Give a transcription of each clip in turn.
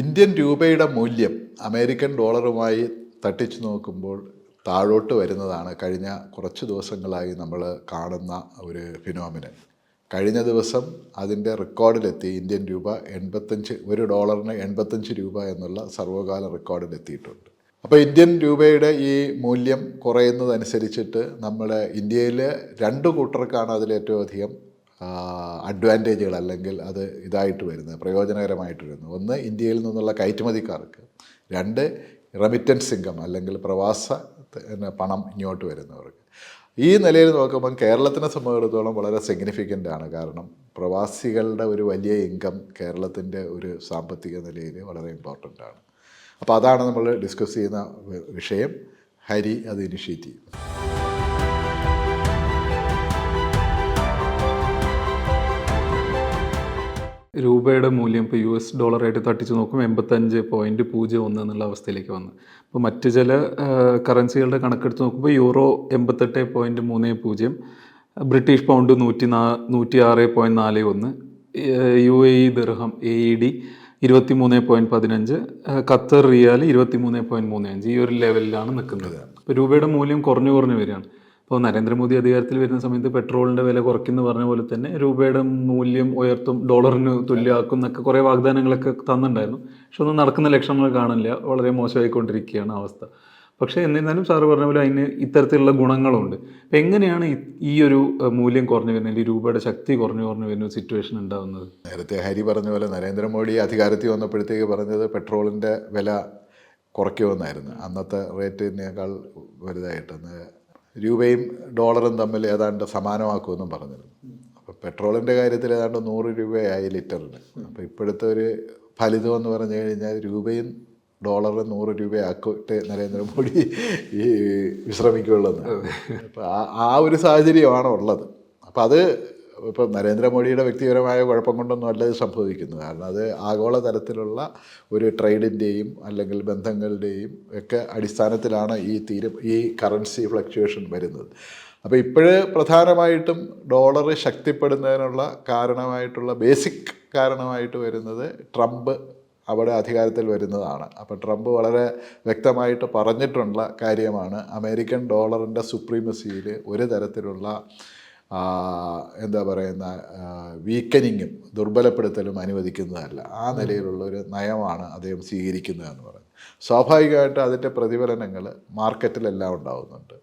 Indian രൂപയുടെ മൂല്യം American ഡോളറുമായി തട്ടിച്ചു നോക്കുമ്പോൾ താഴോട്ട് വരുന്നതാണ്. കഴിഞ്ഞ കുറച്ച് ദിവസങ്ങളായി നമ്മൾ കാണുന്ന ഒരു ഫിനോമിനൻ. കഴിഞ്ഞ ദിവസം അതിന്റെ റെക്കോർഡിലെത്തി ഇന്ത്യൻ രൂപ എൺപത്തഞ്ച് ഒരു ഡോളറിന് എൺപത്തഞ്ച് രൂപ എന്നുള്ള സർവകാല റെക്കോർഡിലെത്തിയിട്ടുണ്ട്. അപ്പോൾ ഇന്ത്യൻ രൂപയുടെ ഈ മൂല്യം കുറയുന്നതനുസരിച്ചിട്ട് നമ്മുടെ ഇന്ത്യയിൽ രണ്ട് കൂട്ടർക്കാണ് അതിലേറ്റവും അധികം അഡ്വാന്റേജുകൾ അല്ലെങ്കിൽ അത് ഇതായിട്ട് വരുന്നത് പ്രയോജനകരമായിട്ട് വരുന്നത്. ഒന്ന് ഇന്ത്യയിൽ നിന്നുള്ള കയറ്റുമതിക്കാർക്ക്. രണ്ട് റെമിറ്റൻസ് ഇൻകം അല്ലെങ്കിൽ പ്രവാസ പണം ഇങ്ങോട്ട് വരുന്നവർക്ക്. ഈ നിലയിൽ നോക്കുമ്പം കേരളത്തിനെ സംബന്ധിച്ചിടത്തോളം വളരെ സിഗ്നിഫിക്കന്റ് ആണ്. കാരണം പ്രവാസികളുടെ ഒരു വലിയ ഇൻകം കേരളത്തിന്റെ ഒരു സാമ്പത്തിക നിലയിൽ വളരെ ഇമ്പോർട്ടന്റ് ആണ്. അപ്പോൾ അതാണ് നമ്മൾ ഡിസ്കസ് ചെയ്യുന്ന വിഷയം. ഹരി അത് ഇനിഷ്യേറ്റ് ചെയ്യും രൂപയുടെ മൂല്യം ഇപ്പോൾ യു എസ് ഡോളറായിട്ട് തട്ടിച്ച് നോക്കുമ്പോൾ എൺപത്തഞ്ച് പോയിന്റ് പൂജ്യം ഒന്ന് എന്നുള്ള അവസ്ഥയിലേക്ക് വന്നു. അപ്പോൾ മറ്റ് ചില കറൻസികളുടെ കണക്കെടുത്ത് നോക്കുമ്പോൾ യൂറോ എൺപത്തെട്ട് പോയിന്റ് മൂന്ന് പൂജ്യം ബ്രിട്ടീഷ് പൗണ്ട് നൂറ്റി നാ നൂറ്റി ആറ് പോയിന്റ് നാല് ഒന്ന് യു എ ഇ ദർഹം എ ഇ ഡി ഇരുപത്തി മൂന്ന് പോയിന്റ് പതിനഞ്ച് ഖത്തർ റിയാൽ ഇരുപത്തി മൂന്ന് പോയിന്റ് മൂന്ന് അഞ്ച് ഈ ഒരു ലെവലിലാണ് നിൽക്കുന്നത്. അപ്പോൾ രൂപയുടെ മൂല്യം കുറഞ്ഞു കുറഞ്ഞു വരികയാണ്. ഇപ്പോൾ നരേന്ദ്രമോദി അധികാരത്തിൽ വരുന്ന സമയത്ത് പെട്രോളിന്റെ വില കുറയ്ക്കുന്ന പറഞ്ഞ പോലെ തന്നെ രൂപയുടെ മൂല്യം ഉയർത്തും ഡോളറിന് തുല്യമാക്കും എന്നൊക്കെ കുറേ വാഗ്ദാനങ്ങളൊക്കെ തന്നിട്ടുണ്ടായിരുന്നു. പക്ഷെ ഒന്നും നടക്കുന്ന ലക്ഷണങ്ങൾ കാണില്ല. വളരെ മോശമായിക്കൊണ്ടിരിക്കുകയാണ് അവസ്ഥ. പക്ഷേ എന്നിരുന്നാലും സാറ് പറഞ്ഞ പോലെ അതിന് ഇത്തരത്തിലുള്ള ഗുണങ്ങളുണ്ട്. അപ്പം എങ്ങനെയാണ് ഈ- ഒരു മൂല്യം കുറഞ്ഞു വരുന്നത്? അല്ലെങ്കിൽ രൂപയുടെ ശക്തി കുറഞ്ഞു കുറഞ്ഞു വരുന്ന സിറ്റുവേഷൻ ഉണ്ടാകുന്നത് നേരത്തെ ഹരി പറഞ്ഞ പോലെ നരേന്ദ്രമോദി അധികാരത്തിൽ വന്നപ്പോഴത്തേക്ക് പറഞ്ഞത് പെട്രോളിന്റെ വില കുറയ്ക്കുമെന്നായിരുന്നു. അന്നത്തെ റേറ്റിനേക്കാൾ വലുതായിട്ട് അന്ന് രൂപയും ഡോളറും തമ്മിൽ ഏതാണ്ട് സമാനമാക്കുമെന്നും പറഞ്ഞിരുന്നു. അപ്പോൾ പെട്രോളിന്റെ കാര്യത്തിൽ ഏതാണ്ട് നൂറ് രൂപയായി ലിറ്ററിന്. അപ്പോൾ ഇപ്പോഴത്തെ ഒരു ഫലിതം എന്ന് പറഞ്ഞു കഴിഞ്ഞാൽ രൂപയും ഡോളറും നൂറ് രൂപയാക്കിയിട്ട് നരേന്ദ്രമോദി ഈ വിശ്രമിക്കുള്ളൂ അപ്പോൾ ആ ഒരു സാഹചര്യമാണ് ഉള്ളത്. അപ്പോൾ അത് ഇപ്പം നരേന്ദ്രമോദിയുടെ വ്യക്തിപരമായ കുഴപ്പം കൊണ്ടൊന്നും അല്ല ഇത് സംഭവിക്കുന്നത്. കാരണം അത് ആഗോള തലത്തിലുള്ള ഒരു ട്രേഡിന്റെയും അല്ലെങ്കിൽ ബന്ധങ്ങളുടെയും ഒക്കെ അടിസ്ഥാനത്തിലാണ് ഈ തീരും ഈ കറൻസി ഫ്ലക്ച്വേഷൻ വരുന്നത്. അപ്പോൾ ഇപ്പോഴ് പ്രധാനമായിട്ടും ഡോളർ ശക്തിപ്പെടുന്നതിനുള്ള കാരണമായിട്ടുള്ള ബേസിക് കാരണമായിട്ട് വരുന്നത് ട്രംപ് അവിടെ അധികാരത്തിൽ വരുന്നതാണ്. അപ്പോൾ ട്രംപ് വളരെ വ്യക്തമായിട്ട് പറഞ്ഞിട്ടുള്ള കാര്യമാണ് അമേരിക്കൻ ഡോളറിന്റെ സുപ്രീമസിയിൽ ഒരു തരത്തിലുള്ള എന്താ പറയുന്ന വീക്കനിങ്ങും ദുർബലപ്പെടുത്തലും അനുവദിക്കുന്നതല്ല. ആ നിലയിലുള്ള ഒരു നയമാണ് അദ്ദേഹം സ്വീകരിക്കുന്നതെന്ന് പറയുന്നത്. സ്വാഭാവികമായിട്ട് അതിന്റെ പ്രതിഫലനങ്ങൾ മാർക്കറ്റിലെല്ലാം ഉണ്ടാവുന്നുണ്ട്.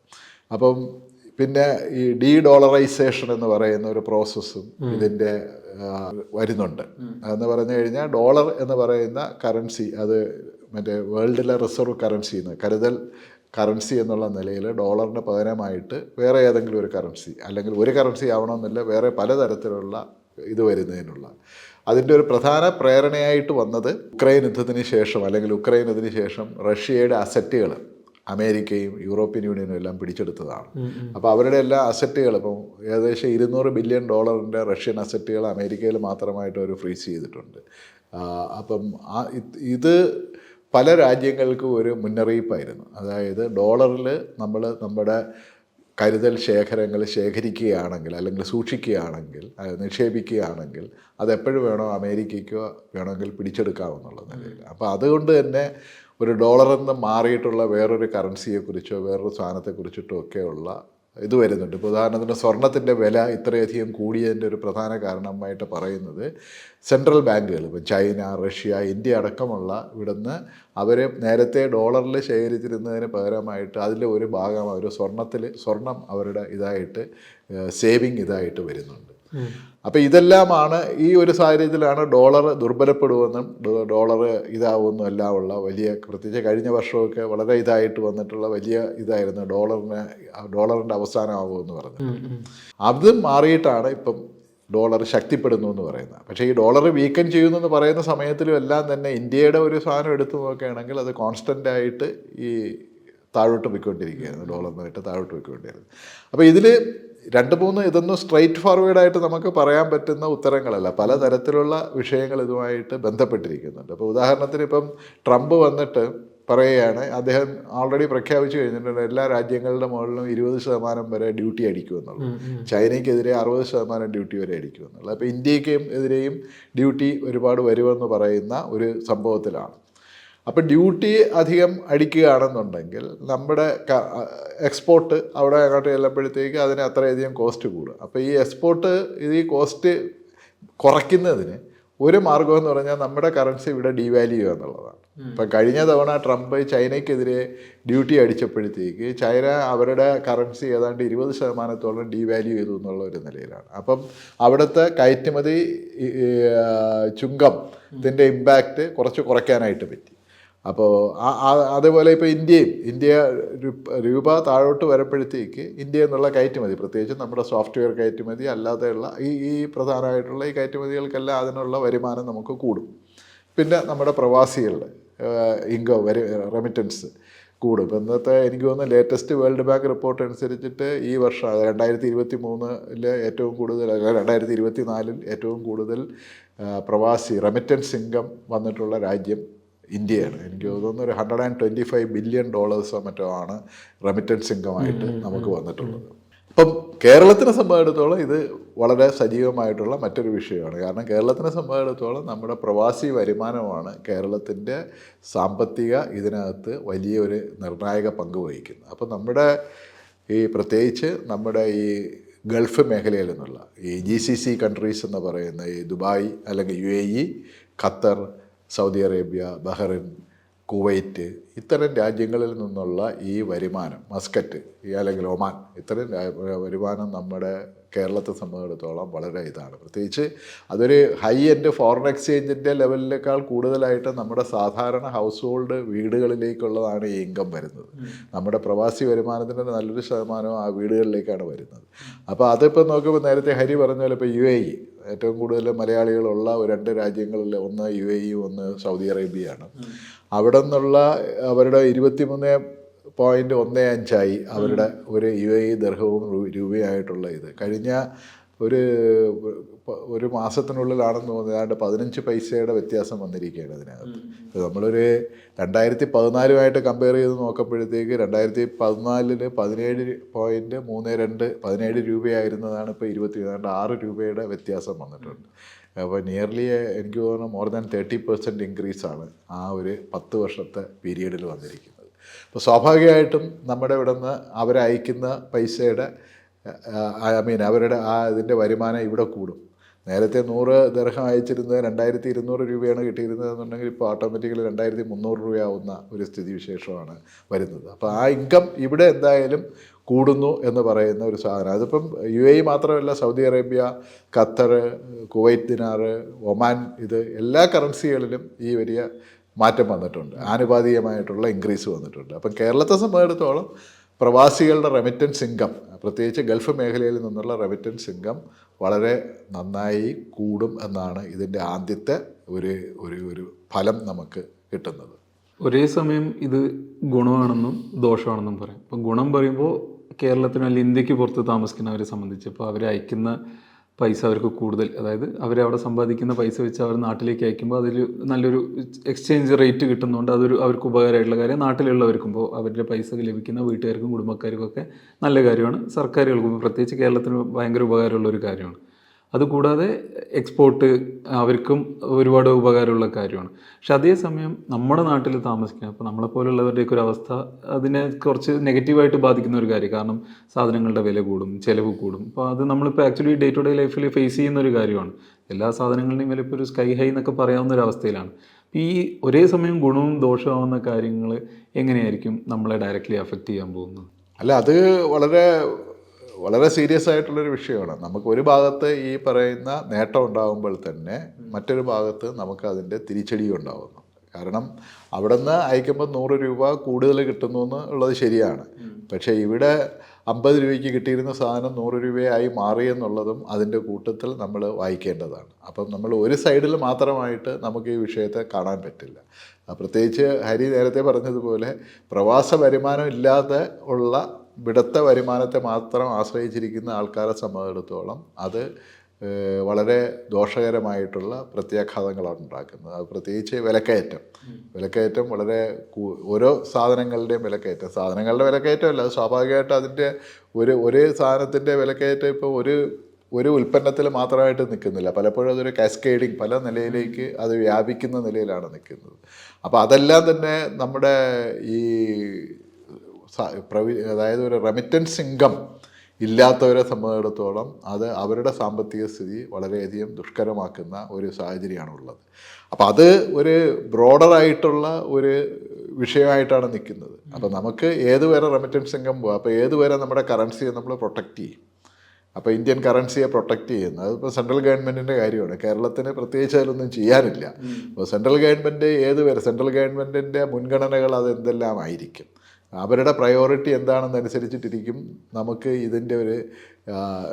അപ്പം പിന്നെ ഈ ഡീ ഡോളറൈസേഷൻ എന്ന് പറയുന്ന ഒരു പ്രോസസ്സും ഇതിന്റെ വരുന്നുണ്ട്. എന്ന് പറഞ്ഞു കഴിഞ്ഞാൽ ഡോളർ എന്ന് പറയുന്ന കറൻസി അത് മറ്റേ വേൾഡിലെ റിസർവ് കറൻസി എന്ന് കരുതൽ കറൻസി എന്നുള്ള നിലയിൽ ഡോളറിന് പകരമായിട്ട് വേറെ ഏതെങ്കിലും ഒരു കറൻസി അല്ലെങ്കിൽ ഒരു കറൻസി ആവണമെന്നില്ല വേറെ പലതരത്തിലുള്ള ഇത് വരുന്നതിനുള്ള. അതിന്റെ ഒരു പ്രധാന പ്രേരണയായിട്ട് വന്നത് ഉക്രൈൻ യുദ്ധത്തിന് ശേഷം അല്ലെങ്കിൽ ഉക്രൈൻ യുദ്ധത്തിന് ശേഷം റഷ്യയുടെ അസറ്റുകൾ അമേരിക്കയും യൂറോപ്യൻ യൂണിയനും എല്ലാം പിടിച്ചെടുത്തതാണ്. അപ്പോൾ അവരുടെ എല്ലാ അസറ്റുകൾ ഇപ്പം ഏകദേശം ഇരുന്നൂറ് ബില്യൺ ഡോളറിന്റെ റഷ്യൻ അസറ്റുകൾ അമേരിക്കയിൽ മാത്രമായിട്ട് അവർ ഫ്രീസ് ചെയ്തിട്ടുണ്ട്. അപ്പം ഇത് പല രാജ്യങ്ങൾക്കും ഒരു മുന്നറിയിപ്പായിരുന്നു. അതായത് ഡോളറിൽ നമ്മൾ നമ്മുടെ കരുതൽ ശേഖരങ്ങൾ ശേഖരിക്കുകയാണെങ്കിൽ അല്ലെങ്കിൽ സൂക്ഷിക്കുകയാണെങ്കിൽ നിക്ഷേപിക്കുകയാണെങ്കിൽ അതെപ്പോഴും വേണോ അമേരിക്കയ്ക്കോ വേണമെങ്കിൽ പിടിച്ചെടുക്കാമെന്നുള്ള നിലയിൽ. അപ്പോൾ അതുകൊണ്ട് തന്നെ ഒരു ഡോളറിൽ നിന്ന് മാറിയിട്ടുള്ള വേറൊരു കറൻസിയെക്കുറിച്ചോ വേറൊരു സാധനത്തെക്കുറിച്ചിട്ടോ ഒക്കെയുള്ള ഇത് വരുന്നുണ്ട്. ഇപ്പോൾ ഉദാഹരണത്തിന് സ്വർണത്തിന്റെ വില ഇത്രയധികം കൂടിയതിന്റെ ഒരു പ്രധാന കാരണമായിട്ട് പറയുന്നത് സെൻട്രൽ ബാങ്കുകൾ ഇപ്പം ചൈന റഷ്യ ഇന്ത്യ അടക്കമുള്ള ഇവിടുന്ന് അവർ നേരത്തെ ഡോളറിൽ ശേഖരിച്ചിരുന്നതിന് പകരമായിട്ട് അതിന്റെ ഒരു ഭാഗം അവർ സ്വർണത്തിൽ സ്വർണം അവരുടെ ഇതായിട്ട് സേവിങ് ഇതായിട്ട് വരുന്നുണ്ട്. അപ്പോൾ ഇതെല്ലാമാണ് ഈ ഒരു സാഹചര്യത്തിലാണ് ഡോളർ ദുർബലപ്പെടുമെന്നും ഡോളർ ഇതാവുമെന്നും എല്ലാം ഉള്ള വലിയ പ്രത്യേകിച്ച് കഴിഞ്ഞ വർഷമൊക്കെ വളരെ ഇതായിട്ട് വന്നിട്ടുള്ള വലിയ ഇതായിരുന്നു ഡോളറിന് ഡോളറിന്റെ അവസാനമാകുമെന്ന് പറഞ്ഞു അത് മാറിയിട്ടാണ് ഇപ്പം ഡോളർ ശക്തിപ്പെടുന്നു എന്ന് പറയുന്നത്. പക്ഷേ ഈ ഡോളർ വീക്കൻ ചെയ്യുന്നു എന്ന് പറയുന്ന സമയത്തിലും എല്ലാം തന്നെ ഇന്ത്യയുടെ ഒരു സാധനം എടുത്തു നോക്കുകയാണെങ്കിൽ അത് കോൺസ്റ്റന്റ് ആയിട്ട് ഈ താഴോട്ട് പോയിക്കൊണ്ടിരിക്കുകയായിരുന്നു. ഡോളറിനായിട്ട് താഴോട്ട് പോയിക്കൊണ്ടിരുന്നത്. അപ്പോൾ ഇതിൽ രണ്ട് മൂന്ന് ഇതൊന്നും സ്ട്രെയിറ്റ് ഫോർവേഡായിട്ട് നമുക്ക് പറയാൻ പറ്റുന്ന ഉത്തരങ്ങളല്ല. പലതരത്തിലുള്ള വിഷയങ്ങൾ ഇതുമായിട്ട് ബന്ധപ്പെട്ടിരിക്കുന്നുണ്ട്. അപ്പോൾ ഉദാഹരണത്തിന് ഇപ്പം ട്രംപ് വന്നിട്ട് പറയുകയാണ് അദ്ദേഹം ഓൾറെഡി പ്രഖ്യാപിച്ചു കഴിഞ്ഞിട്ടുണ്ട് എല്ലാ രാജ്യങ്ങളുടെ മുകളിലും ഇരുപത് ശതമാനം വരെ ഡ്യൂട്ടി അടിക്കുമെന്നുള്ളത്. ചൈനയ്ക്കെതിരെ അറുപത് ശതമാനം ഡ്യൂട്ടി വരെ അടിക്കുമെന്നുള്ളത്. അപ്പോൾ ഇന്ത്യക്കും എതിരെയും ഡ്യൂട്ടി ഒരുപാട് വരുമെന്ന് പറയുന്ന ഒരു സംഭവത്തിലാണ്. അപ്പം ഡ്യൂട്ടി അധികം അടിക്കുകയാണെന്നുണ്ടെങ്കിൽ നമ്മുടെ എക്സ്പോർട്ട് അവിടെ അങ്ങോട്ട് ചെല്ലുമ്പോഴത്തേക്ക് അതിന് അത്രയധികം കോസ്റ്റ് കൂടും അപ്പോൾ ഈ എക്സ്പോർട്ട് ഇത് ഈ കോസ്റ്റ് കുറയ്ക്കുന്നതിന് ഒരു മാർഗം എന്ന് പറഞ്ഞാൽ നമ്മുടെ കറൻസി ഇവിടെ ഡീവാല്യൂ ചെയ്യുക എന്നുള്ളതാണ്. ഇപ്പം കഴിഞ്ഞ തവണ ട്രംപ് ചൈനയ്ക്കെതിരെ ഡ്യൂട്ടി അടിച്ചപ്പോഴത്തേക്ക് ചൈന അവരുടെ കറൻസി ഏതാണ്ട് ഇരുപത് ശതമാനത്തോളം ഡീവാല്യൂ ചെയ്തു എന്നുള്ള ഒരു നിലയിലാണ്. അപ്പം അവിടുത്തെ കയറ്റുമതി ചുങ്കം ഇതിന്റെ ഇമ്പാക്റ്റ് കുറച്ച് കുറയ്ക്കാനായിട്ട് പറ്റി. അപ്പോൾ അതേപോലെ ഇപ്പോൾ ഇന്ത്യയും ഇന്ത്യ രൂപ താഴോട്ട് വരുമ്പോഴത്തേക്ക് ഇന്ത്യ എന്നുള്ള കയറ്റുമതി. പ്രത്യേകിച്ച് നമ്മുടെ സോഫ്റ്റ്വെയർ കയറ്റുമതി അല്ലാതെയുള്ള ഈ ഈ പ്രധാനമായിട്ടുള്ള ഈ കയറ്റുമതികൾക്കെല്ലാം അതിനുള്ള വരുമാനം നമുക്ക് കൂടും. പിന്നെ നമ്മുടെ പ്രവാസികളുടെ ഇൻകം വരി റെമിറ്റൻസ് കൂടും. ഇപ്പം ഇന്നത്തെ എനിക്ക് തോന്നുന്നു ലേറ്റസ്റ്റ് വേൾഡ് ബാങ്ക് റിപ്പോർട്ട് അനുസരിച്ചിട്ട് ഈ വർഷം രണ്ടായിരത്തി ഇരുപത്തി മൂന്നിൽ ഏറ്റവും കൂടുതൽ അല്ല രണ്ടായിരത്തി ഇരുപത്തി നാലിൽ ഏറ്റവും കൂടുതൽ പ്രവാസി റെമിറ്റൻസ് ഇൻകം വന്നിട്ടുള്ള രാജ്യം ഇന്ത്യയാണ്. എനിക്ക് തോന്നുന്നു ഒരു hundred and twenty five billion ഡോളേഴ്സോ മറ്റോ ആണ് റെമിറ്റൻസ് ഇൻകമായിട്ട് നമുക്ക് വന്നിട്ടുള്ളത്. അപ്പം കേരളത്തിനെ സംബന്ധിച്ചിടത്തോളം ഇത് വളരെ സജീവമായിട്ടുള്ള മറ്റൊരു വിഷയമാണ്. കാരണം കേരളത്തിനെ സംബന്ധിച്ചിടത്തോളം നമ്മുടെ പ്രവാസി വരുമാനമാണ് കേരളത്തിന്റെ സാമ്പത്തിക ഇതിനകത്ത് വലിയൊരു നിർണായക പങ്ക് വഹിക്കുന്നത്. അപ്പം നമ്മുടെ ഈ പ്രത്യേകിച്ച് നമ്മുടെ ഈ ഗൾഫ് മേഖലയിൽ നിന്നുള്ള ഈ ജി സി സി കൺട്രീസ് എന്ന് പറയുന്ന ഈ ദുബായ് അല്ലെങ്കിൽ U A E Qatar Saudi Arabia Bahrain Kuwait ഇത്തരം രാജ്യങ്ങളിൽ നിന്നുള്ള ഈ വരുമാനം മസ്കറ്റ് ഈ അല്ലെങ്കിൽ ഒമാൻ ഇത്തരം വരുമാനം നമ്മുടെ കേരളത്തെ സംബന്ധിച്ചിടത്തോളം വളരെ ഇതാണ്. പ്രത്യേകിച്ച് അതൊരു ഹൈ എൻഡ് ഫോറിൻ എക്സ്ചേഞ്ചിന്റെ ലെവലിനേക്കാൾ കൂടുതലായിട്ട് നമ്മുടെ സാധാരണ ഹൗസ് ഹോൾഡ് വീടുകളിലേക്കുള്ളതാണ് ഈ ഇൻകം വരുന്നത്. നമ്മുടെ പ്രവാസി വരുമാനത്തിന്റെ നല്ലൊരു ശതമാനം ആ വീടുകളിലേക്കാണ് വരുന്നത്. അപ്പോൾ അതിപ്പോൾ നോക്കുമ്പോൾ നേരത്തെ ഹരി പറഞ്ഞ പോലെ ഇപ്പോൾ യു എ ഇ ഏറ്റവും കൂടുതൽ മലയാളികളുള്ള രണ്ട് രാജ്യങ്ങളിൽ ഒന്ന് യു എ ഇ ഒന്ന് സൗദി അറേബ്യയാണ്. അവിടെ നിന്നുള്ള അവരുടെ ഇരുപത്തിമൂന്ന് പോയിന്റ് ഒന്ന് അഞ്ചായി അവരുടെ ഒരു യു എ ഇ ദർഹവും രൂപയായിട്ടുള്ള ഇത്. കഴിഞ്ഞ ഒരു ഒരു മാസത്തിനുള്ളിലാണെന്ന് തോന്നുന്നത് ഏതാണ്ട് പതിനഞ്ച് പൈസയുടെ വ്യത്യാസം വന്നിരിക്കുകയാണ് അതിനകത്ത് ഇപ്പോൾ നമ്മളൊരു രണ്ടായിരത്തി പതിനാലുമായിട്ട് കമ്പയർ ചെയ്ത് നോക്കുമ്പോഴത്തേക്ക് രണ്ടായിരത്തി പതിനാലിന് പതിനേഴ് പോയിന്റ് മൂന്ന് രണ്ട് പതിനേഴ് രൂപയായിരുന്നതാണ് ഇപ്പോൾ ഇരുപത്തി ഏതാണ്ട് ആറ് രൂപയുടെ വ്യത്യാസം വന്നിട്ടുണ്ട്. അപ്പോൾ നിയർലി എനിക്ക് തോന്നുന്നു മോർ ദാൻ തേർട്ടി പെർസെന്റ് ഇൻക്രീസാണ് ആ ഒരു പത്ത് വർഷത്തെ പീരീഡിൽ വന്നിരിക്കുന്നത്. അപ്പോൾ സ്വാഭാവികമായിട്ടും നമ്മുടെ ഇവിടെ നിന്ന് അവരയക്കുന്ന പൈസയുടെ ഐ മീൻ അവരുടെ ആ ഇതിന്റെ വരുമാനം ഇവിടെ കൂടും. നേരത്തെ നൂറ് ദർഹം അയച്ചിരുന്നത് രണ്ടായിരത്തി ഇരുന്നൂറ് രൂപയാണ് കിട്ടിയിരുന്നത് എന്നുണ്ടെങ്കിൽ ഇപ്പോൾ ഓട്ടോമാറ്റിക്കലി രണ്ടായിരത്തി മുന്നൂറ് രൂപയാവുന്ന ഒരു സ്ഥിതി വിശേഷമാണ് വരുന്നത്. അപ്പോൾ ആ ഇൻകം ഇവിടെ എന്തായാലും കൂടുന്നു എന്ന് പറയുന്ന ഒരു സാധനം. അതിപ്പം യു എ മാത്രമല്ല സൗദി അറേബ്യ ഖത്തർ കുവൈറ്റ് ദിനാർ ഒമാൻ ഇത് എല്ലാ കറൻസികളിലും ഈ വലിയ മാറ്റം വന്നിട്ടുണ്ട്. ആനുപാതികമായിട്ടുള്ള ഇൻക്രീസ് വന്നിട്ടുണ്ട്. അപ്പം കേരളത്തെ സംബന്ധിച്ചിടത്തോളം പ്രവാസികളുടെ റെമിറ്റൻസ് ഇൻകം പ്രത്യേകിച്ച് ഗൾഫ് മേഖലയിൽ നിന്നുള്ള റെമിറ്റൻസ് ഇൻകം വളരെ നന്നായി കൂടും എന്നാണ് ഇതിന്റെ ആദ്യത്തെ ഒരു ഒരു ഒരു ഫലം നമുക്ക് കിട്ടുന്നത്. ഒരേ സമയം ഇത് ഗുണമാണെന്നും ദോഷമാണെന്നും പറയാം. ഇപ്പം ഗുണം പറയുമ്പോൾ കേരളത്തിന് അല്ലെങ്കിൽ ഇന്ത്യയ്ക്ക് പുറത്ത് താമസിക്കുന്നവരെ സംബന്ധിച്ച് ഇപ്പോൾ അവർ അയക്കുന്ന പൈസ അവർക്ക് കൂടുതൽ. അതായത് അവരവിടെ സമ്പാദിക്കുന്ന പൈസ വെച്ച് അവർ നാട്ടിലേക്ക് അയക്കുമ്പോൾ അതിൽ നല്ലൊരു എക്സ്ചേഞ്ച് റേറ്റ് കിട്ടുന്നതുകൊണ്ട് അതൊരു അവർക്ക് ഉപകാരമായിട്ടുള്ള കാര്യം. നാട്ടിലുള്ളവർക്കും ഇപ്പോൾ അവരുടെ പൈസ ലഭിക്കുന്ന വീട്ടുകാർക്കും കുടുംബക്കാർക്കും ഒക്കെ നല്ല കാര്യമാണ്. സർക്കാരുകൾക്കും പ്രത്യേകിച്ച് കേരളത്തിന് ഭയങ്കര ഉപകാരമുള്ള ഒരു കാര്യമാണ്. അതുകൂടാതെ എക്സ്പോർട്ട് അവർക്കും ഒരുപാട് ഉപകാരമുള്ള കാര്യമാണ്. പക്ഷെ അതേസമയം നമ്മുടെ നാട്ടിൽ താമസിക്കുക അപ്പോൾ നമ്മളെപ്പോലുള്ളവരുടെയൊക്കെ ഒരു അവസ്ഥ അതിനെ കുറച്ച് നെഗറ്റീവായിട്ട് ബാധിക്കുന്ന ഒരു കാര്യം. കാരണം സാധനങ്ങളുടെ വില കൂടും ചിലവ് കൂടും. അപ്പോൾ അത് നമ്മളിപ്പോൾ ആക്ച്വലി ഡേ ടു ഡേ ലൈഫിൽ ഫേസ് ചെയ്യുന്ന ഒരു കാര്യമാണ്. എല്ലാ സാധനങ്ങളുടെയും വില ഇപ്പോൾ ഒരു സ്കൈ ഹൈ എന്നൊക്കെ പറയാവുന്ന ഒരു അവസ്ഥയിലാണ്. ഈ ഒരേ സമയം ഗുണവും ദോഷമാവുന്ന കാര്യങ്ങൾ എങ്ങനെയായിരിക്കും നമ്മളെ ഡയറക്റ്റ്ലി അഫക്റ്റ് ചെയ്യാൻ പോകുന്നത്? അല്ല അത് വളരെ വളരെ സീരിയസ് ആയിട്ടുള്ളൊരു വിഷയമാണ്. നമുക്ക് ഒരു ഭാഗത്ത് ഈ പറയുന്ന നേട്ടം ഉണ്ടാകുമ്പോൾ തന്നെ മറ്റൊരു ഭാഗത്ത് നമുക്ക് അതിന്റെ തിരിച്ചടിയും ഉണ്ടാകുന്നു കാരണം അവിടെ നിന്ന് അയക്കുമ്പോൾ നൂറ് രൂപ കൂടുതൽ കിട്ടുന്നു എന്നുള്ളത് ശരിയാണ്. പക്ഷേ ഇവിടെ അമ്പത് രൂപയ്ക്ക് കിട്ടിയിരുന്ന സാധനം നൂറ് രൂപയായി മാറി എന്നുള്ളതും അതിന്റെ കൂട്ടത്തിൽ നമ്മൾ വായിക്കേണ്ടതാണ്. അപ്പം നമ്മൾ ഒരു സൈഡിൽ മാത്രമായിട്ട് നമുക്ക് ഈ വിഷയത്തെ കാണാൻ പറ്റില്ല. പ്രത്യേകിച്ച് ഹരി നേരത്തെ പറഞ്ഞതുപോലെ പ്രവാസ വരുമാനം ഇല്ലാതെ ഉള്ള ഇവിടുത്തെ വരുമാനത്തെ മാത്രം ആശ്രയിച്ചിരിക്കുന്ന ആൾക്കാരെ സംബന്ധിച്ചിടത്തോളം അത് വളരെ ദോഷകരമായിട്ടുള്ള പ്രത്യാഘാതങ്ങളാണ് ഉണ്ടാക്കുന്നത്. അത് പ്രത്യേകിച്ച് വിലക്കയറ്റം. വിലക്കയറ്റം വളരെ ഓരോ സാധനങ്ങളുടെയും വിലക്കയറ്റം. സാധനങ്ങളുടെ വിലക്കയറ്റമല്ല അത് സ്വാഭാവികമായിട്ട് അതിന്റെ ഒരു ഒരേ സാധനത്തിന്റെ വിലക്കയറ്റം ഇപ്പോൾ ഒരു ഒരു ഉൽപ്പന്നത്തിൽ മാത്രമായിട്ട് നിൽക്കുന്നില്ല. പലപ്പോഴും അതൊരു കാസ്കേഡിങ് പല നിലയിലേക്ക് അത് വ്യാപിക്കുന്ന നിലയിലാണ് നിൽക്കുന്നത്. അപ്പോൾ അതെല്ലാം തന്നെ നമ്മുടെ ഈ പ്രവി അതായത് ഒരു റെമിറ്റൻസ് ഇൻകം ഇല്ലാത്തവരെ സംബന്ധിച്ചിടത്തോളം അത് അവരുടെ സാമ്പത്തിക സ്ഥിതി വളരെയധികം ദുഷ്കരമാക്കുന്ന ഒരു സാഹചര്യമാണുള്ളത്. അപ്പോൾ അത് ഒരു ബ്രോഡറായിട്ടുള്ള ഒരു വിഷയമായിട്ടാണ് നിൽക്കുന്നത്. അപ്പോൾ നമുക്ക് ഏതുവരെ റെമിറ്റൻസ് ഇൻകം പോകാം അപ്പോൾ ഏതുവരെ നമ്മുടെ കറൻസിയെ നമ്മൾ പ്രൊട്ടക്റ്റ് ചെയ്യും? അപ്പോൾ ഇന്ത്യൻ കറൻസിയെ പ്രൊട്ടക്റ്റ് ചെയ്യുന്നത് അതിപ്പോൾ സെൻട്രൽ ഗവൺമെന്റിന്റെ കാര്യമാണ്. കേരളത്തിന് പ്രത്യേകിച്ച് അതിലൊന്നും ചെയ്യാനില്ല. അപ്പോൾ സെൻട്രൽ ഗവൺമെന്റ് ഏതുവരെ സെൻട്രൽ ഗവൺമെന്റിന്റെ മുൻഗണനകൾ അതെന്തെല്ലാം ആയിരിക്കും? അവരുടെ പ്രയോറിറ്റി എന്താണെന്നനുസരിച്ചിട്ടിരിക്കും. നമുക്ക് ഇതിന്റെ ഒരു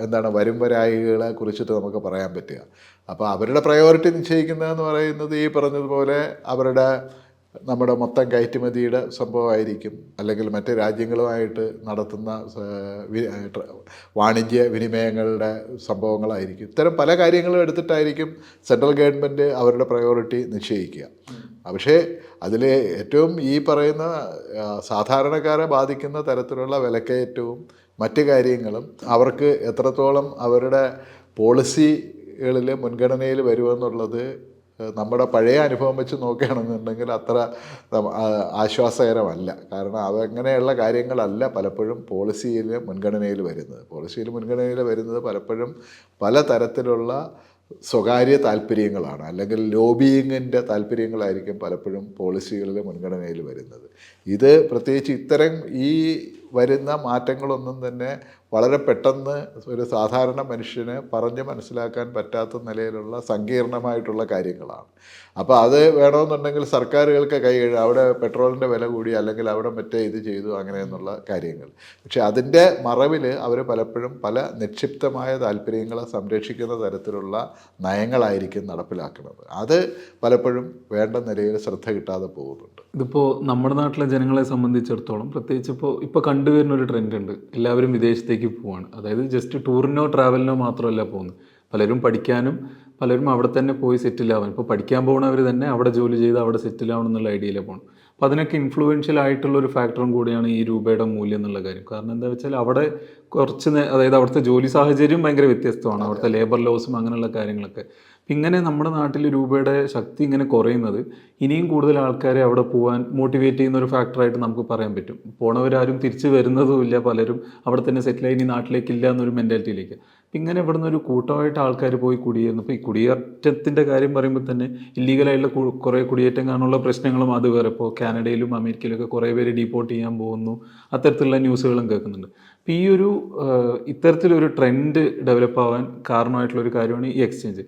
എന്താണ് വരും വരായികളെ കുറിച്ചിട്ട് നമുക്ക് പറയാൻ പറ്റുക. അപ്പോൾ അവരുടെ പ്രയോറിറ്റി നിശ്ചയിക്കുന്നതെന്ന് പറയുന്നത് ഈ പറഞ്ഞതുപോലെ അവരുടെ നമ്മുടെ മൊത്തം കയറ്റുമതിയുടെ സംഭവമായിരിക്കും. അല്ലെങ്കിൽ മറ്റ് രാജ്യങ്ങളുമായിട്ട് നടത്തുന്ന വാണിജ്യ വിനിമയങ്ങളുടെ സംഭവങ്ങളായിരിക്കും. ഇത്തരം പല കാര്യങ്ങളും എടുത്തിട്ടായിരിക്കും സെൻട്രൽ ഗവൺമെന്റ് അവരുടെ പ്രയോറിറ്റി നിശ്ചയിക്കുക. പക്ഷേ അതിൽ ഏറ്റവും ഈ പറയുന്ന സാധാരണക്കാരെ ബാധിക്കുന്ന തരത്തിലുള്ള വിലക്കയറ്റവും മറ്റ് കാര്യങ്ങളും അവർക്ക് എത്രത്തോളം അവരുടെ പോളിസികളിൽ മുൻഗണനയിൽ വരുമെന്നുള്ളത് നമ്മുടെ പഴയ അനുഭവം വെച്ച് നോക്കുകയാണെന്നുണ്ടെങ്കിൽ അത്ര ആശ്വാസകരമല്ല. കാരണം അതങ്ങനെയുള്ള കാര്യങ്ങളല്ല പലപ്പോഴും പോളിസിയിൽ മുൻഗണനയിൽ വരുന്നത്. പോളിസിയിൽ മുൻഗണനയിൽ വരുന്നത് പലപ്പോഴും പല തരത്തിലുള്ള സ്വകാര്യ താല്പര്യങ്ങളാണ്. അല്ലെങ്കിൽ ലോബിയിങ്ങിന്റെ താല്പര്യങ്ങളായിരിക്കും പലപ്പോഴും പോളിസികളിൽ മുൻഗണനയിൽ വരുന്നത്. ഇത് പ്രത്യേകിച്ച് ഇത്തരം ഈ വരുന്ന മാറ്റങ്ങളൊന്നും തന്നെ വളരെ പെട്ടെന്ന് ഒരു സാധാരണ മനുഷ്യന് പറഞ്ഞ് മനസ്സിലാക്കാൻ പറ്റാത്ത നിലയിലുള്ള സങ്കീർണമായിട്ടുള്ള കാര്യങ്ങളാണ്. അപ്പോൾ അത് വേണമെന്നുണ്ടെങ്കിൽ സർക്കാരുകൾക്ക് കൈ കഴിയും അവിടെ പെട്രോളിന്റെ വില കൂടി അല്ലെങ്കിൽ അവിടെ മറ്റേ ഇത് ചെയ്തു അങ്ങനെയെന്നുള്ള കാര്യങ്ങൾ. പക്ഷേ അതിന്റെ മറവിൽ അവർ പലപ്പോഴും പല നിക്ഷിപ്തമായ താല്പര്യങ്ങളെ സംരക്ഷിക്കുന്ന തരത്തിലുള്ള നയങ്ങളായിരിക്കും നടപ്പിലാക്കുന്നത്. അത് പലപ്പോഴും വേണ്ട നിലയിൽ ശ്രദ്ധ കിട്ടാതെ പോകുന്നുണ്ട്. ഇതിപ്പോൾ നമ്മുടെ നാട്ടിലെ ജനങ്ങളെ സംബന്ധിച്ചിടത്തോളം പ്രത്യേകിച്ച് ഇപ്പോൾ ഇപ്പോൾ കണ്ടുവരുന്ന ഒരു ട്രെൻഡ് ഉണ്ട്. എല്ലാവരും വിദേശത്തേക്ക് പോവാണ്. അതായത് ജസ്റ്റ് ടൂറിനോ ട്രാവലിനോ മാത്രമല്ല പോകുന്നത്. പലരും പഠിക്കാനും പലരും അവിടെ തന്നെ പോയി സെറ്റിൽ ആവാൻ. ഇപ്പോൾ പഠിക്കാൻ പോകുന്നവർ തന്നെ അവിടെ ജോലി ചെയ്ത് അവിടെ സെറ്റിൽ ആവണം എന്നുള്ള ഐഡിയയിലാണ് പോകണം അപ്പോൾ അതിനൊക്കെ ഇൻഫ്ലുവൻഷ്യൽ ആയിട്ടുള്ള ഒരു ഫാക്ടറും കൂടിയാണ് ഈ രൂപയുടെ മൂല്യം എന്നുള്ള കാര്യം. കാരണം എന്താ വെച്ചാൽ അവിടെ കുറച്ച് അതായത് അവിടുത്തെ ജോലി സാഹചര്യം ഭയങ്കര വ്യത്യസ്തമാണ്. അവിടുത്തെ ലേബർ ലോസും അങ്ങനെയുള്ള കാര്യങ്ങളൊക്കെ. ഇങ്ങനെ നമ്മുടെ നാട്ടിൽ രൂപയുടെ ശക്തി ഇങ്ങനെ കുറയുന്നത് ഇനിയും കൂടുതൽ ആൾക്കാരെ അവിടെ പോകാൻ മോട്ടിവേറ്റ് ചെയ്യുന്ന ഒരു ഫാക്ടറായിട്ട് നമുക്ക് പറയാൻ പറ്റും. പോണവരാരും തിരിച്ചു വരുന്നതുമില്ല പലരും അവിടെ തന്നെ സെറ്റിൽ ആയി ഇനി നാട്ടിലേക്കില്ല എന്നൊരു മെന്റാലിറ്റിയിലേക്ക് അപ്പം ഇങ്ങനെ നിന്ന് ഒരു കൂട്ടമായിട്ട് ആൾക്കാർ പോയി കുടിയേറുന്നു അപ്പോൾ ഈ കുടിയേറ്റത്തിന്റെ കാര്യം പറയുമ്പോൾ തന്നെ ഇല്ലീഗലായിട്ടുള്ള കുറേ കുടിയേറ്റം കാണാനുള്ള പ്രശ്നങ്ങളും അത് വേറെ. ഇപ്പോൾ കാനഡയിലും അമേരിക്കയിലൊക്കെ കുറേ പേര് ഡീപ്പോർട്ട് ചെയ്യാൻ പോകുന്നു അത്തരത്തിലുള്ള ന്യൂസുകളും കേൾക്കുന്നുണ്ട്. അപ്പോൾ ഈ ഒരു ഇത്തരത്തിലൊരു ട്രെൻഡ് ഡെവലപ്പ് ആവാൻ കാരണമായിട്ടുള്ള ഒരു കാര്യമാണ് ഈ എക്സ്ചേഞ്ച്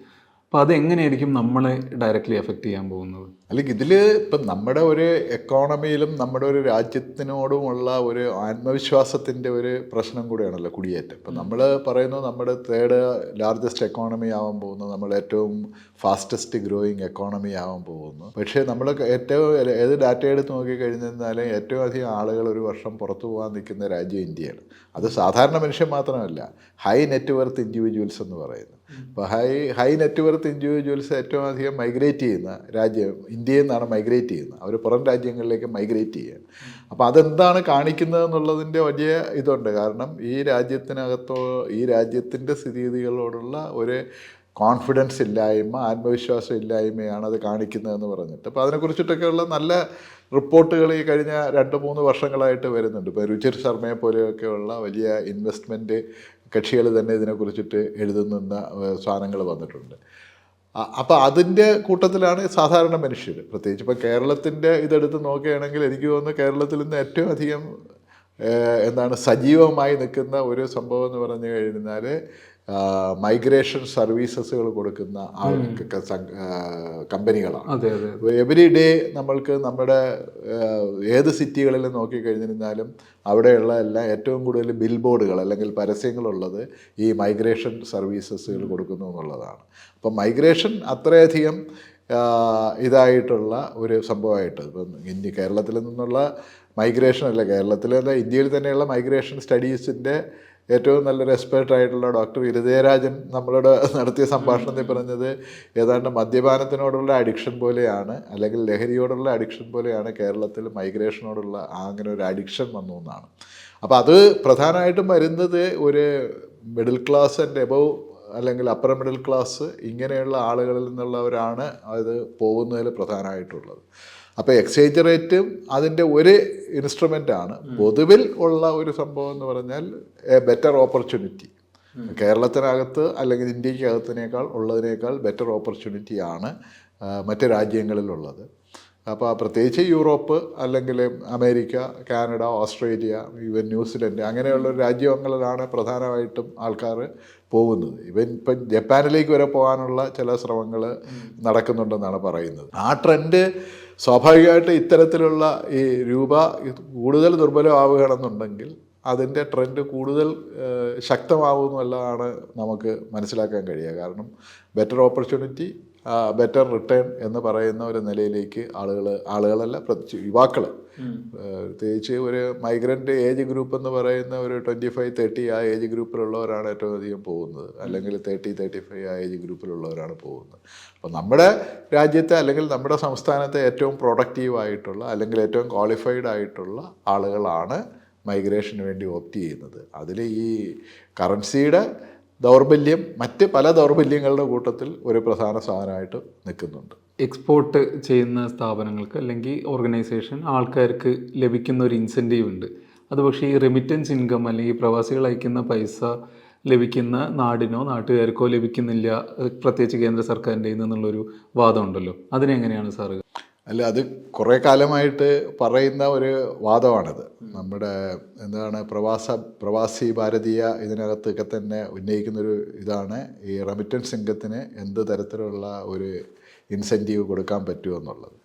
അപ്പോൾ അതെങ്ങനെയായിരിക്കും നമ്മളെ ഡയറക്റ്റ്ലി എഫക്റ്റ് ചെയ്യാൻ പോകുന്നത്? അല്ലെങ്കിൽ ഇതിൽ ഇപ്പം നമ്മുടെ ഒരു എക്കോണമിയിലും നമ്മുടെ ഒരു രാജ്യത്തിനോടുമുള്ള ഒരു ആത്മവിശ്വാസത്തിന്റെ ഒരു പ്രശ്നം കൂടിയാണല്ലോ കുടിയേറ്റം. ഇപ്പം നമ്മൾ പറയുന്നു നമ്മുടെ തേർഡ് ലാർജസ്റ്റ് എക്കോണമി ആവാൻ പോകുന്നു. നമ്മൾ ഏറ്റവും ഫാസ്റ്റസ്റ്റ് ഗ്രോയിങ് എക്കോണമി ആവാൻ പോകുന്നു. പക്ഷേ നമ്മൾ ഏറ്റവും ഏത് ഡാറ്റ എടുത്ത് നോക്കിക്കഴിഞ്ഞാൽ ഏറ്റവും അധികം ആളുകൾ ഒരു വർഷം പുറത്തു പോകാൻ നിൽക്കുന്ന രാജ്യം ഇന്ത്യയാണ്. അത് സാധാരണ മനുഷ്യൻ മാത്രമല്ല ഹൈ നെറ്റ്വർത്ത് ഇൻഡിവിജ്വൽസ് എന്ന് പറയുന്നു അപ്പോൾ ഹൈ ഹൈ നെറ്റ്വർത്ത് ഇൻഡിവിജ്വൽസ് ഏറ്റവും അധികം മൈഗ്രേറ്റ് ചെയ്യുന്ന രാജ്യം ഇന്ത്യയിൽ നിന്നാണ് മൈഗ്രേറ്റ് ചെയ്യുന്നത്. അവർ പുറം രാജ്യങ്ങളിലേക്ക് മൈഗ്രേറ്റ് ചെയ്യുക അപ്പോൾ അതെന്താണ് കാണിക്കുന്നത് എന്നുള്ളതിന്റെ വലിയ ഇതുണ്ട്. കാരണം ഈ രാജ്യത്തിനകത്തോ ഈ രാജ്യത്തിന്റെ സ്ഥിതിഗതികളോടുള്ള ഒരു കോൺഫിഡൻസ് ഇല്ലായ്മ ആത്മവിശ്വാസം ഇല്ലായ്മയാണ് അത് കാണിക്കുന്നതെന്ന് പറഞ്ഞിട്ട്. അപ്പോൾ അതിനെക്കുറിച്ചിട്ടൊക്കെയുള്ള നല്ല റിപ്പോർട്ടുകൾ ഈ കഴിഞ്ഞ രണ്ട് മൂന്ന് വർഷങ്ങളായിട്ട് വരുന്നുണ്ട്. ഇപ്പോൾ രുചിർ ശർമ്മയെ പോലെയൊക്കെയുള്ള വലിയ ഇൻവെസ്റ്റ്മെന്റ് കക്ഷികൾ തന്നെ ഇതിനെക്കുറിച്ചിട്ട് എഴുതുന്ന സാധനങ്ങൾ വന്നിട്ടുണ്ട്. അപ്പോൾ അതിന്റെ കൂട്ടത്തിലാണ് സാധാരണ മനുഷ്യർ. പ്രത്യേകിച്ച് ഇപ്പോൾ കേരളത്തിന്റെ ഇതെടുത്ത് നോക്കുകയാണെങ്കിൽ എനിക്ക് തോന്നുന്നു കേരളത്തിൽ നിന്ന് ഏറ്റവും അധികം എന്താണ് സജീവമായി നിൽക്കുന്ന ഒരു സംഭവം എന്ന് പറഞ്ഞു കഴിഞ്ഞാൽ മൈഗ്രേഷൻ സർവീസസുകൾ കൊടുക്കുന്ന ആൾക്കൊക്കെ കമ്പനികളാണ്. എവറി ഡേ നമ്മൾക്ക് നമ്മുടെ ഏത് സിറ്റികളിൽ നോക്കിക്കഴിഞ്ഞിരുന്നാലും അവിടെയുള്ള എല്ലാ ഏറ്റവും കൂടുതൽ ബിൽ ബോർഡുകൾ അല്ലെങ്കിൽ പരസ്യങ്ങളുള്ളത് ഈ മൈഗ്രേഷൻ സർവീസസുകൾ കൊടുക്കുന്നു എന്നുള്ളതാണ്. അപ്പം മൈഗ്രേഷൻ അത്രയധികം ഇതായിട്ടുള്ള ഒരു സംഭവമായിട്ട് ഇപ്പം ഇനി കേരളത്തിൽ നിന്നുള്ള മൈഗ്രേഷൻ അല്ല? കേരളത്തിൽ അല്ല ഇന്ത്യയിൽ തന്നെയുള്ള മൈഗ്രേഷൻ സ്റ്റഡീസിന്റെ ഏറ്റവും നല്ലൊരു എക്സ്പേർട്ട് ആയിട്ടുള്ള ഡോക്ടർ ഇരുദയരാജൻ നമ്മളോട് നടത്തിയ സംഭാഷണത്തിൽ പറഞ്ഞത് ഏതാണ്ട് മദ്യപാനത്തിനോടുള്ള അഡിക്ഷൻ പോലെയാണ് അല്ലെങ്കിൽ ലഹരിയോടുള്ള അഡിക്ഷൻ പോലെയാണ് കേരളത്തിൽ മൈഗ്രേഷനോടുള്ള അങ്ങനെ ഒരു അഡിക്ഷൻ വന്നു എന്നാണ്. അപ്പോൾ അത് പ്രധാനമായിട്ടും വരുന്നത് ഒരു മിഡിൽ ക്ലാസ് ആൻഡ് എബവ് അല്ലെങ്കിൽ അപ്പർ മിഡിൽ ക്ലാസ് ഇങ്ങനെയുള്ള ആളുകളിൽ നിന്നുള്ളവരാണ് അത് പോകുന്നതിൽ പ്രധാനമായിട്ടുള്ളത്. അപ്പോൾ എക്സ്ചേഞ്ച് റേറ്റും അതിന്റെ ഒരു ഇൻസ്ട്രുമെന്റ് ആണ്. പൊതുവിൽ ഉള്ള ഒരു സംഭവം എന്ന് പറഞ്ഞാൽ എ ബെറ്റർ ഓപ്പർച്യൂണിറ്റി കേരളത്തിനകത്ത് അല്ലെങ്കിൽ ഇന്ത്യക്കകത്തിനേക്കാൾ ഉള്ളതിനേക്കാൾ ബെറ്റർ ഓപ്പർച്യൂണിറ്റിയാണ് മറ്റ് രാജ്യങ്ങളിലുള്ളത്. അപ്പോൾ പ്രത്യേകിച്ച് യൂറോപ്പ് അല്ലെങ്കിൽ America Canada Australia even New Zealand അങ്ങനെയുള്ള രാജ്യങ്ങളിലാണ് പ്രധാനമായിട്ടും ആൾക്കാർ പോകുന്നത്. ഇവൻ ഇപ്പം ജപ്പാനിലേക്ക് വരെ പോകാനുള്ള ചില ശ്രമങ്ങൾ നടക്കുന്നുണ്ടെന്നാണ് പറയുന്നത്. ആ ട്രെൻഡ് സ്വാഭാവികമായിട്ട് ഇത്തരത്തിലുള്ള ഈ രൂപ കൂടുതൽ ദുർബലമാവുകയാണെന്നുണ്ടെങ്കിൽ അതിന്റെ ട്രെൻഡ് കൂടുതൽ ശക്തമാവുമെന്നുള്ളതാണ് നമുക്ക് മനസ്സിലാക്കാൻ കഴിയുക. കാരണം ബെറ്റർ ഓപ്പർച്യൂണിറ്റി ബെറ്റർ റിട്ടേൺ എന്ന് പറയുന്ന ഒരു നിലയിലേക്ക് ആളുകൾ ആളുകളല്ല പ്രത്യേകിച്ച് യുവാക്കൾ പ്രത്യേകിച്ച് ഒരു മൈഗ്രന്റ് ഏജ് ഗ്രൂപ്പ് എന്ന് പറയുന്ന ഒരു ട്വന്റി ഫൈവ് തേർട്ടി ആ ഏജ് ഗ്രൂപ്പിലുള്ളവരാണ് ഏറ്റവും അധികം പോകുന്നത്. അല്ലെങ്കിൽ തേർട്ടി തേർട്ടി ഫൈവ് ആ ഏജ് ഗ്രൂപ്പിലുള്ളവരാണ് പോകുന്നത്. അപ്പോൾ നമ്മുടെ രാജ്യത്തെ അല്ലെങ്കിൽ നമ്മുടെ സംസ്ഥാനത്തെ ഏറ്റവും പ്രൊഡക്റ്റീവ് ആയിട്ടുള്ള അല്ലെങ്കിൽ ഏറ്റവും ക്വാളിഫൈഡ് ആയിട്ടുള്ള ആളുകളാണ് മൈഗ്രേഷന് വേണ്ടി ഓപ്റ്റ് ചെയ്യുന്നത്. അതിൽ ഈ കറൻസിയുടെ ദൗർബല്യം മറ്റ് പല ദൗർബല്യങ്ങളുടെ കൂട്ടത്തിൽ ഒരു പ്രധാന സാധനമായിട്ട് നിൽക്കുന്നുണ്ട്. എക്സ്പോർട്ട് ചെയ്യുന്ന സ്ഥാപനങ്ങൾക്ക് അല്ലെങ്കിൽ ഓർഗനൈസേഷൻ ആൾക്കാർക്ക് ലഭിക്കുന്ന ഒരു ഇൻസെന്റീവ് ഉണ്ട്. അത് പക്ഷേ ഈ റെമിറ്റൻസ് ഇൻകം അല്ലെങ്കിൽ പ്രവാസികൾ അയക്കുന്ന പൈസ ലഭിക്കുന്ന നാടിനോ നാട്ടുകാർക്കോ ലഭിക്കുന്നില്ല പ്രത്യേകിച്ച് കേന്ദ്ര സർക്കാരിന്റെ നിന്നുള്ളൊരു വാദമുണ്ടല്ലോ. അതിനെങ്ങനെയാണ് സാറ് അല്ല അത് കുറേ കാലമായിട്ട് പറയുന്ന ഒരു വാദമാണിത്. നമ്മുടെ എന്താണ് പ്രവാസ പ്രവാസി ഭാരതീയ ഇതിനകത്തൊക്കെ തന്നെ ഉന്നയിക്കുന്നൊരു ഇതാണ് ഈ റെമിറ്റൻസ് ഇൻകത്തിന് എന്ത് തരത്തിലുള്ള ഒരു ഇൻസെന്റീവ് കൊടുക്കാൻ പറ്റുമെന്നുള്ളത്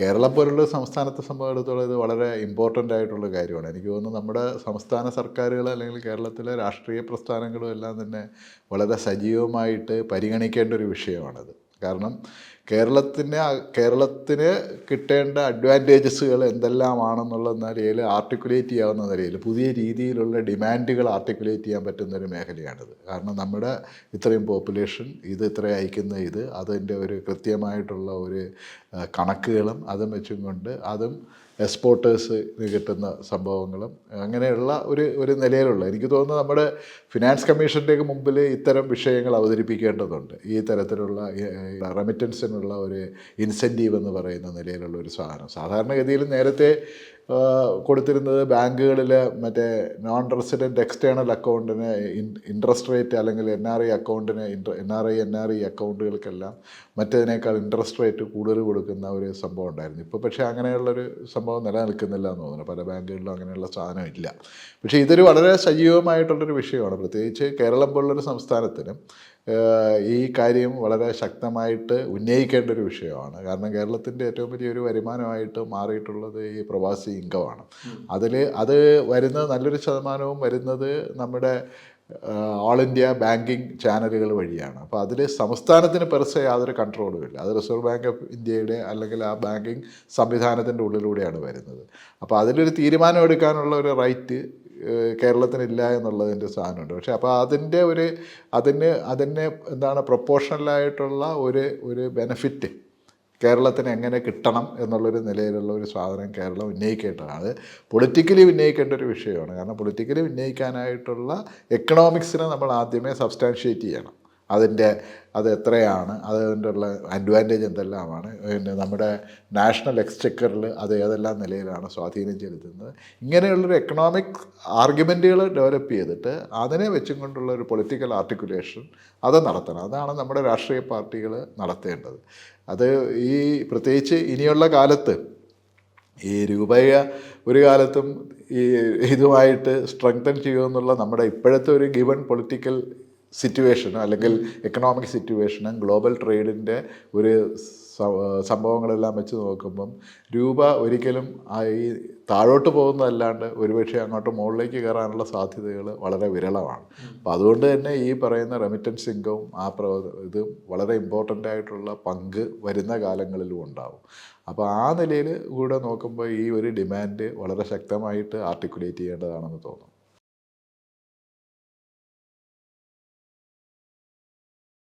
കേരളം പോലുള്ള സംസ്ഥാനത്തെ സംബന്ധിച്ചിടത്തോളം ഇത് വളരെ ഇമ്പോർട്ടന്റ് ആയിട്ടുള്ള കാര്യമാണ്. എനിക്ക് തോന്നുന്നു നമ്മുടെ സംസ്ഥാന സർക്കാരുകൾ അല്ലെങ്കിൽ കേരളത്തിലെ രാഷ്ട്രീയ പ്രസ്ഥാനങ്ങളും എല്ലാം തന്നെ വളരെ സജീവമായിട്ട് പരിഗണിക്കേണ്ട ഒരു വിഷയമാണത്. കാരണം കേരളത്തിന് കേരളത്തിന് കിട്ടേണ്ട അഡ്വാന്റേജസുകൾ എന്തെല്ലാമാണെന്നുള്ള നിലയിൽ ആർട്ടിക്കുലേറ്റ് ചെയ്യാവുന്ന നിലയിൽ പുതിയ രീതിയിലുള്ള ഡിമാൻഡുകൾ ആർട്ടിക്കുലേറ്റ് ചെയ്യാൻ പറ്റുന്ന ഒരു മേഖലയാണിത്. കാരണം നമ്മുടെ ഇത്രയും പോപ്പുലേഷൻ ഇത് ഇത്ര അയക്കുന്ന ഇത് അതിന്റെ ഒരു കൃത്യമായിട്ടുള്ള ഒരു കണക്കുകളും അതും വെച്ചും കൊണ്ട് അതും എക്സ്പോർട്ടേഴ്സിന് കിട്ടുന്ന സംഭവങ്ങളും അങ്ങനെയുള്ള ഒരു ഒരു നിലയിലുള്ള. എനിക്ക് തോന്നുന്നു നമ്മുടെ ഫിനാൻസ് കമ്മീഷന്റെയൊക്കെ മുമ്പിൽ ഇത്തരം വിഷയങ്ങൾ അവതരിപ്പിക്കേണ്ടതുണ്ട്. ഈ തരത്തിലുള്ള റെമിറ്റൻസിനുള്ള ഒരു ഇൻസെന്റീവ് എന്ന് പറയുന്ന നിലയിലുള്ള ഒരു സാധനം. സാധാരണഗതിയിൽ നേരത്തെ കൊടുത്തിരുന്നത് ബാങ്കുകളിൽ മറ്റേ നോൺ റെസിഡന്റ് എക്സ്റ്റേണൽ അക്കൗണ്ടിന് ഇൻട്രസ്റ്റ് റേറ്റ് അല്ലെങ്കിൽ N R I അക്കൗണ്ടിന് N R I N R I അക്കൗണ്ടുകൾക്കെല്ലാം മറ്റതിനേക്കാൾ ഇൻട്രസ്റ്റ് റേറ്റ് കൂടുതൽ കൊടുക്കുന്ന ഒരു സംഭവം ഉണ്ടായിരുന്നു. ഇപ്പോൾ പക്ഷേ അങ്ങനെയുള്ളൊരു സംഭവം നിലനിൽക്കുന്നില്ല എന്ന് തോന്നുന്നു. പല ബാങ്കുകളിലും അങ്ങനെയുള്ള സാധനം ഇല്ല. പക്ഷേ ഇതൊരു വളരെ സജീവമായിട്ടുള്ളൊരു വിഷയമാണ്. പ്രത്യേകിച്ച് കേരളം പോലുള്ളൊരു സംസ്ഥാനത്തിന് ഈ കാര്യം വളരെ ശക്തമായിട്ട് ഉന്നയിക്കേണ്ട ഒരു വിഷയമാണ്. കാരണം കേരളത്തിന്റെ ഏറ്റവും വലിയൊരു വരുമാനമായിട്ട് മാറിയിട്ടുള്ളത് ഈ പ്രവാസി ഇൻകമാണ് അതിൽ അത് വരുന്ന നല്ലൊരു ശതമാനവും വരുന്നത് നമ്മുടെ ഓൾ ഇന്ത്യ ബാങ്കിങ് ചാനലുകൾ വഴിയാണ്. അപ്പോൾ അതിൽ സംസ്ഥാനത്തിന് പെർസെ യാതൊരു കൺട്രോളും ഇല്ല. അത് റിസർവ് ബാങ്ക് ഓഫ് ഇന്ത്യയുടെ അല്ലെങ്കിൽ ആ ബാങ്കിങ് സംവിധാനത്തിന്റെ ഉള്ളിലൂടെയാണ് വരുന്നത്. അപ്പോൾ അതിലൊരു തീരുമാനം എടുക്കാനുള്ള ഒരു റൈറ്റ് കേരളത്തിനില്ല എന്നുള്ളതിന്റെ സാധനമുണ്ട്. പക്ഷേ അപ്പോൾ അതിന്റെ ഒരു അതിന് അതിന് എന്താണ് പ്രൊപ്പോഷണലായിട്ടുള്ള ഒരു ഒരു ബെനഫിറ്റ് കേരളത്തിന് എങ്ങനെ കിട്ടണം എന്നുള്ളൊരു നിലയിലുള്ള ഒരു സാധനം കേരളം ഉന്നയിക്കേണ്ടതാണ്. അത് പൊളിറ്റിക്കലി ഉന്നയിക്കേണ്ട ഒരു വിഷയമാണ്. കാരണം പൊളിറ്റിക്കലി ഉന്നയിക്കാനായിട്ടുള്ള എക്കണോമിക്സിനെ നമ്മൾ ആദ്യമേ സബ്സ്റ്റാൻഷിയേറ്റ് ചെയ്യണം. അതിന്റെ അത് എത്രയാണ് അതിന്റെ ഉള്ള അഡ്വാന്റേജ് എന്തെല്ലാമാണ് പിന്നെ നമ്മുടെ നാഷണൽ എക്സ്ചക്കറിൽ അത് ഏതെല്ലാം നിലയിലാണ് സ്വാധീനം ചെലുത്തുന്നത്. ഇങ്ങനെയുള്ളൊരു എക്കണോമിക് ആർഗ്യുമെന്റുകൾ ഡെവലപ്പ് ചെയ്തിട്ട് അതിനെ വെച്ചും കൊണ്ടുള്ള ഒരു പൊളിറ്റിക്കൽ ആർട്ടിക്കുലേഷൻ അത് നടത്തണം. അതാണ് നമ്മുടെ രാഷ്ട്രീയ പാർട്ടികൾ നടത്തേണ്ടത്. അത് ഈ പ്രത്യേകിച്ച് ഇനിയുള്ള കാലത്ത് ഈ രൂപയ ഒരു കാലത്തും ഈ ഇതുമായിട്ട് സ്ട്രെങ്തൻ ചെയ്യുമെന്നുള്ള നമ്മുടെ ഇപ്പോഴത്തെ ഒരു ഗിവൺ പൊളിറ്റിക്കൽ സിറ്റുവേഷനും അല്ലെങ്കിൽ എക്കണോമിക് സിറ്റുവേഷനും ഗ്ലോബൽ ട്രേഡിന്റെ ഒരു സംഭവങ്ങളെല്ലാം വെച്ച് നോക്കുമ്പം രൂപ ഒരിക്കലും ഈ താഴോട്ട് പോകുന്നതല്ലാണ്ട് ഒരുപക്ഷെ അങ്ങോട്ട് മുകളിലേക്ക് കയറാനുള്ള സാധ്യതകൾ വളരെ വിരളമാണ്. അപ്പോൾ അതുകൊണ്ട് തന്നെ ഈ പറയുന്ന റെമിറ്റൻസ് ഇൻകവും ആ പ്ര ഇത് വളരെ ഇമ്പോർട്ടന്റ് ആയിട്ടുള്ള പങ്ക് വരുന്ന കാലങ്ങളിലും ഉണ്ടാവും. അപ്പോൾ ആ നിലയിൽ കൂടെ നോക്കുമ്പോൾ ഈ ഒരു ഡിമാൻഡ് വളരെ ശക്തമായിട്ട് ആർട്ടിക്കുലേറ്റ് ചെയ്യേണ്ടതാണെന്ന് തോന്നുന്നു.